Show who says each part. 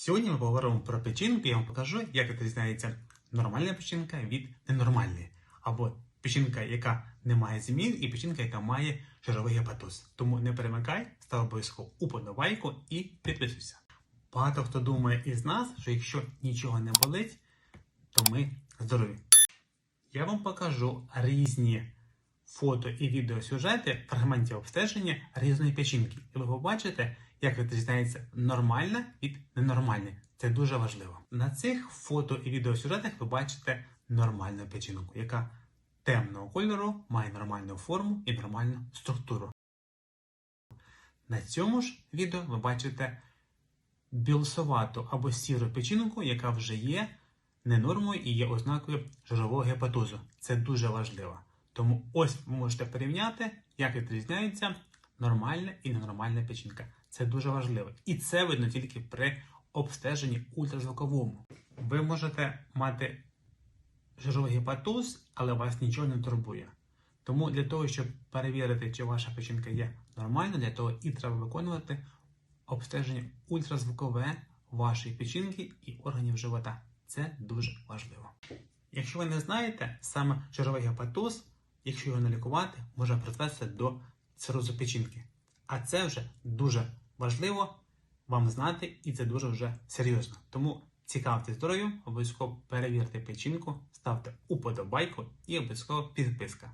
Speaker 1: Сьогодні ми поговоримо про печінку, я вам покажу, як відрізняється нормальна печінка від ненормальної. Або печінка, яка не має змін, і печінка, яка має жировий гепатоз. Тому не перемикай, став обов'язково уподобайку і підписуйся. Багато хто думає із нас, що якщо нічого не болить, то ми здорові. Я вам покажу різні фото і відеосюжети фрагментів обстеження різної печінки. І ви побачите, як відрізняється нормальна від ненормальної. Це дуже важливо. На цих фото і відеосюжетах ви бачите нормальну печінку, яка темного кольору має нормальну форму і нормальну структуру. На цьому ж відео ви бачите білсовату або сіру печінку, яка вже є ненормою і є ознакою жирового гепатозу. Це дуже важливо. Тому ось ви можете порівняти, як відрізняється нормальна і ненормальна печінка. Це дуже важливо. І це видно тільки при обстеженні ультразвуковому. Ви можете мати жировий гепатоз, але вас нічого не турбує. Тому для того, щоб перевірити, чи ваша печінка є нормальна, для того і треба виконувати обстеження ультразвукове вашої печінки і органів живота. Це дуже важливо. Якщо ви не знаєте, саме жировий гепатоз, якщо його не лікувати, може призвести до цирозу. А це вже дуже важливо вам знати, і це дуже вже серйозно. Тому цікавте здоров'ям, обов'язково перевірте печінку, ставте уподобайку і обов'язково підписка.